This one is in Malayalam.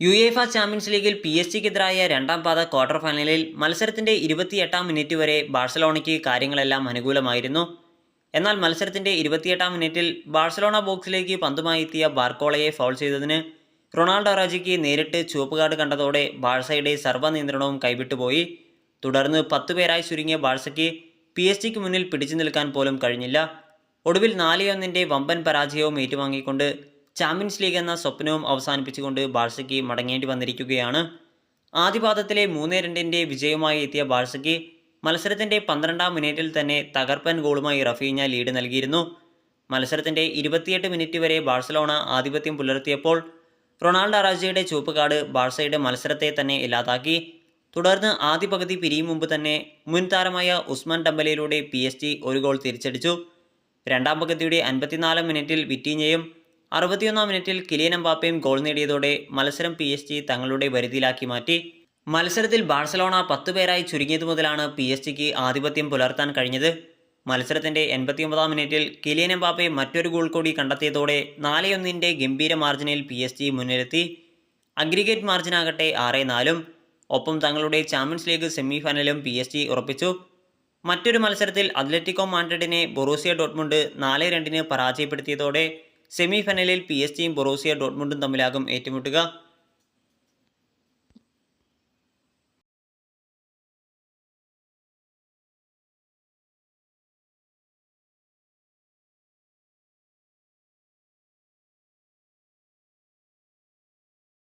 യുഎഫ ചാമ്പ്യൻസ് ലീഗിൽ പി എസ് ജിക്കെതിരായ രണ്ടാം പാത ക്വാർട്ടർ ഫൈനലിൽ മത്സരത്തിന്റെ ഇരുപത്തിയെട്ടാം മിനിറ്റ് വരെ ബാഴ്സലോണയ്ക്ക് കാര്യങ്ങളെല്ലാം അനുകൂലമായിരുന്നു. എന്നാൽ മത്സരത്തിന്റെ ഇരുപത്തിയെട്ടാം മിനിറ്റിൽ ബാഴ്സലോണ ബോക്സിലേക്ക് പന്തുമായി എത്തിയ ബാർക്കോളയെ ഫൗൾ ചെയ്തതിന് റൊണാൾഡോ റാജിക്ക് നേരിട്ട് ചുവപ്പ് കാർഡ് കണ്ടതോടെ ബാഴ്സയുടെ സർവ നിയന്ത്രണവും കൈവിട്ടുപോയി. തുടർന്ന് പത്തു പേരായി ചുരുങ്ങിയ ബാഴ്സയ്ക്ക് പി എസ് ജിക്ക് മുന്നിൽ പിടിച്ചു നിൽക്കാൻ പോലും കഴിഞ്ഞില്ല. ഒടുവിൽ നാല് ഒന്നിന്റെ വമ്പൻ പരാജയവും ഏറ്റുവാങ്ങിക്കൊണ്ട് ചാമ്പ്യൻസ് ലീഗ് എന്ന സ്വപ്നവും അവസാനിപ്പിച്ചുകൊണ്ട് ബാഴ്സയ്ക്ക് മടങ്ങേണ്ടി വന്നിരിക്കുകയാണ്. ആദ്യപാദത്തിലെ മൂന്ന് രണ്ടിന്റെ വിജയവുമായി എത്തിയ ബാഴ്സയ്ക്ക് മത്സരത്തിന്റെ പന്ത്രണ്ടാം മിനിറ്റിൽ തന്നെ തകർപ്പൻ ഗോളുമായി റഫീഞ്ഞ ലീഡ് നൽകിയിരുന്നു. മത്സരത്തിന്റെ ഇരുപത്തിയെട്ട് മിനിറ്റ് വരെ ബാഴ്സലോണ ആധിപത്യം പുലർത്തിയപ്പോൾ റൊണാൾഡോ അറാജയുടെ ചുവപ്പ് കാർഡ് ബാഴ്സയുടെ മത്സരത്തെ തന്നെ ഇല്ലാതാക്കി. തുടർന്ന് ആദ്യ പകുതി പിരിയും മുമ്പ് തന്നെ മുൻ താരമായ ഉസ്മാൻ ഡംബലയിലൂടെ പി ഒരു ഗോൾ തിരിച്ചടിച്ചു. രണ്ടാം പകുതിയുടെ അൻപത്തിനാലാം മിനിറ്റിൽ വിറ്റീഞ്ഞയും അറുപത്തിയൊന്നാം മിനിറ്റിൽ കിലിയൻ എംബാപ്പയും ഗോൾ നേടിയതോടെ മത്സരം പി എസ് ജി തങ്ങളുടെ വരുതിയിലാക്കി മാറ്റി. മത്സരത്തിൽ ബാഴ്സലോണ പത്ത് പേരായി ചുരുങ്ങിയത് മുതലാണ് പി എസ് ജിക്ക് ആധിപത്യം പുലർത്താൻ കഴിഞ്ഞത്. മത്സരത്തിന്റെ എൺപത്തിയൊമ്പതാം മിനിറ്റിൽ കിലിയൻ എംബാപ്പെ മറ്റൊരു ഗോൾ കൂടി കണ്ടെത്തിയതോടെ നാല് ഗംഭീര മാർജിനിൽ പി എസ് ജി മുന്നിലെത്തി. അഗ്രിഗേറ്റ് മാർജിനാകട്ടെ ആറ് നാലും. ഒപ്പം തങ്ങളുടെ ചാമ്പ്യൻസ് ലീഗ് സെമി ഫൈനലും പി എസ് ജി ഉറപ്പിച്ചു. മറ്റൊരു മത്സരത്തിൽ അത്ലറ്റിക്കോ മാൻഡ്രിഡിനെ ബൊറൂസിയ ഡോട്ട്മുണ്ട് നാല് രണ്ടിന് പരാജയപ്പെടുത്തിയതോടെ സെമി ഫൈനലിൽ പി എസ് ജിയും ബൊറോസിയ ഡോട്ട്മുണ്ടും തമ്മിലാകും ഏറ്റുമുട്ടുക.